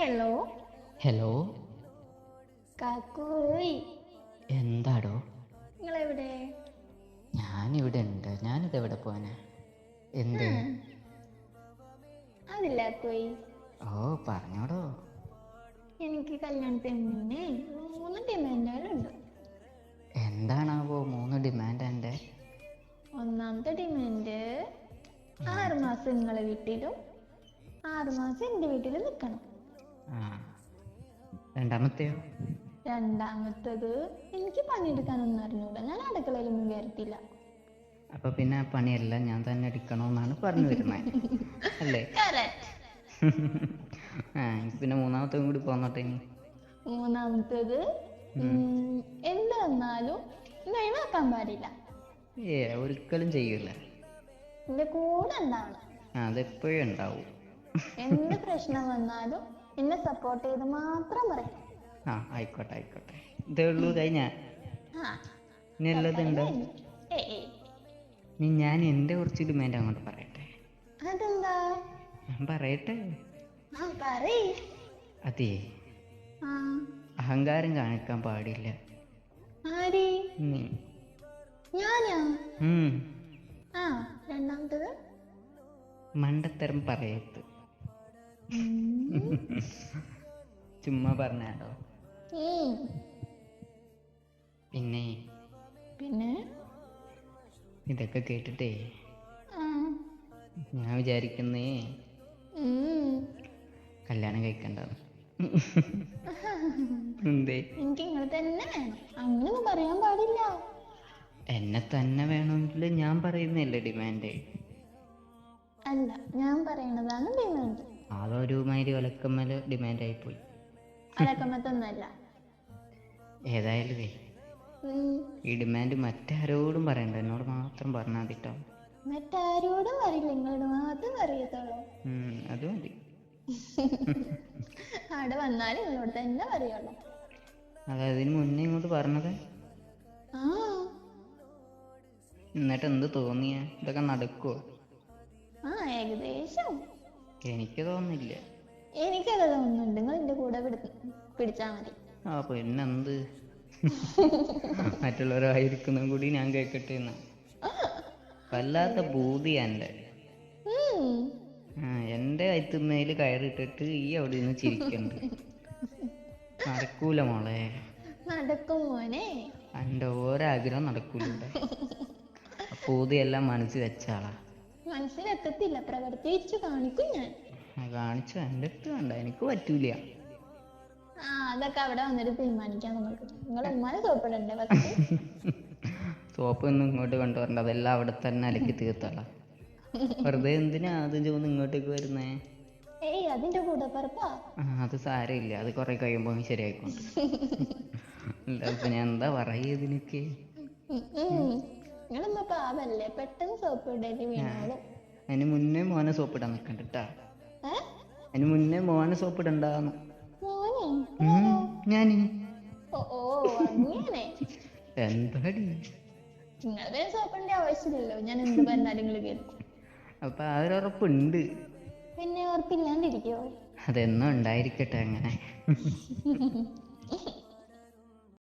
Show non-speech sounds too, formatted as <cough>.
Hello hello കാക്കോയ്. എന്താടോ? ഞാൻ ഇവിടെ ഉണ്ട് ഞാനിത് എവിടെ പോവാനാ എന്ത് അതില്ല കോയി. ഓ പറഞ്ഞോടോ. എനിക്ക് കല്യാണത്തിന് മുന്നേ മൂന്ന് ഡിമാൻഡുകളുണ്ട്. എന്താണാവോ മൂന്ന് ഡിമാൻഡ് എന്റെ ഒന്നാമത്തെ ഡിമാൻഡ് ആറുമാസം നിങ്ങളെ വീട്ടിലും ആറുമാസം എന്റെ വീട്ടിലും നിൽക്കണം. രണ്ടാമത്തെയോ? രണ്ടാമത്തത് എനിക്ക് പണിയെടുക്കാനൊന്നും അറിഞ്ഞൂടാ. ഞാൻ അടുക്കളയിലൊന്നും കയറത്തില്ല അപ്പൊ പിന്നെ ആ പണിയെല്ലാം ഞാൻ തന്നെ എടുക്കണമെന്നാണ് പറഞ്ഞു വരുന്നത് അല്ലേ? ആ പിന്നെ മൂന്നാമത്തെ കൂടി പോന്നോട്ടെ ഇനി. മൂന്നാമത്തത് എന്ത് വന്നാലും ഒഴിവാക്കാൻ പാടില്ല. ഏ ഒരിക്കലും ചെയ്യൂല. കൂടെ ഉണ്ടാവണം. അതെപ്പോഴും ഉണ്ടാവും. എന്ത് പ്രശ്നം വന്നാലും എന്നെ സപ്പോർട്ട് ചെയ്ത് മാത്രം പറയും. ആ ആയിക്കോട്ടെ ആയിക്കോട്ടെ. ഇതേ ഉള്ളൂ കഴിഞ്ഞ ഇനി ഉള്ളതുണ്ടോ. ഇനി ഞാൻ എന്റെ കുറച്ച് ഡിമാൻഡ് അങ്ങോട്ട് പറയട്ടെ. അതെന്താ? ഞാൻ പറയട്ടെ. അതെ. അഹങ്കാരം കാണിക്കാൻ പാടില്ല. മണ്ടത്തരം പറയരുത്. ചുമ്മാ പറഞ്ഞോ പിന്നെ? പിന്നെ? ഇതൊക്കെ കേട്ടിട്ടേ. ഞാൻ വിചാരിക്കുന്നേ കല്യാണം കഴിക്കണ്ട <laughs> എന്തേ? എനിക്ക് ഇങ്ങനെ തന്നെ വേണം. പറയാൻ പാടില്ല. എന്നെ തന്നെ വേണമെങ്കിൽ ഞാൻ പറയുന്നില്ല ഡിമാൻഡ്? അല്ല ഞാൻ പറയണതാണ് ഡിമാൻഡ്. അതൊരു മാതിരി ഒലക്കമ്മൽ ഡിമാൻഡ് ആയിപ്പോയി ഒലക്കമ്മത്തൊന്നുമല്ല. ഏതായാലും. ഈ ഡിമാൻഡ് മറ്റാരോടും പറയണ്ട. എന്നോട് മാത്രം പറഞ്ഞാൽ മതിട്ടോ. മറ്റാരോടും പറയില്ല. നിങ്ങളോട് മാത്രം പറയത്തുള്ളൂ. ഉം, അത് മതി. <laughs> അവിടെ വന്നാൽ നിങ്ങളോട് തന്നെ പറയുള്ളൂ. അത് അതിന് മുന്നേ ഇങ്ങോട്ട് പറഞ്ഞത്? എന്നിട്ട് എന്ത് തോന്നിയ? ഇതൊക്കെ നടക്കുവോ? ആ ഏകദേശം. എനിക്ക് തോന്നുന്നില്ല. എനിക്കത് തോന്നുന്നുണ്ട്. നിങ്ങൾ എന്റെ കൂടെ പിടി- പിടിച്ചാ മതി. ആ പിന്നെന്ത് മറ്റുള്ളവരായിരിക്കുന്നതും കൂടി ഞാൻ കേൾക്കട്ടെ എന്ന. വല്ലാത്ത ഭൂതിയാ എന്റെ. ആ എന്റെ കയത്തുമ്മേൽ കയറിട്ടിട്ട് ഈ അവിടെ നിന്ന് ചിരിക്കണ്ട്. നടക്കൂല മോളെ. നടക്കും മോനെ. എന്റെ ഓരോ നടക്കൂല നടക്കൂലുണ്ട് പൂതിയെല്ലാം മനസ്സിൽ വെച്ചാളാ. മനസ്സിലെത്തത്തില്ല പ്രവർത്തിച്ചു കാണിക്കും ഞാൻ. ആ, കാണിച്ചു എന്റെ അടുത്ത് വേണ്ട. എനിക്ക് പറ്റൂല. ആ അതൊക്കെ അവിടെ വന്നിട്ട് തീരുമാനിക്കാം നമുക്ക് നിങ്ങൾ ഉമ്മാനെ സോപ്പിടണ്ടേ ഫസ്റ്റ് <laughs> സോപ്പ് ഒന്നും ഇങ്ങോട്ട് കൊണ്ടുവരണ്ട. അതെല്ലാം അവിടെ തന്നെ അലക്കി തീർത്തോളാം. വെറുതെ എന്തിനാ ആദ്യം ചോന്ന് ഇങ്ങോട്ടേക്ക് വരുന്നേ? ഏയ് അതിന്റെ കൂടെ പറപ്പാ ആ അത് സാരമില്ല. അത് കുറെ കഴിയുമ്പോൾ ശരിയായിക്കോണ്ട് <laughs> അല്ല ഇപ്പൊ ഞാൻ എന്താ പറയുക ഇതിനൊക്കെ? നിങ്ങളമ്മ പാവല്ലേ? പെട്ടെന്ന് സോപ്പ് ഇടേണ്ടി വീണാലും അതിന് മുന്നേ മോനെ സോപ്പിടാൻ നിൽക്കണ്ട കേട്ടാ അതിന് മുന്നേ മോനെ സോപ്പ് ഇടണ്ടാന്ന് ഞാനി. എന്താടി? നിങ്ങൾ സോപ്പിന്റെ ആവശ്യമില്ലല്ലോ. ഞാൻ എന്ത് പറഞ്ഞാലും നിങ്ങൾ കേൾക്കും. അപ്പൊ ആ ഒരു ഉറപ്പുണ്ട്. പിന്നെ ഉറപ്പില്ലാണ്ടിരിക്കോ അതെന്നും ഉണ്ടായിരിക്കട്ടെ അങ്ങനെ. <laughs>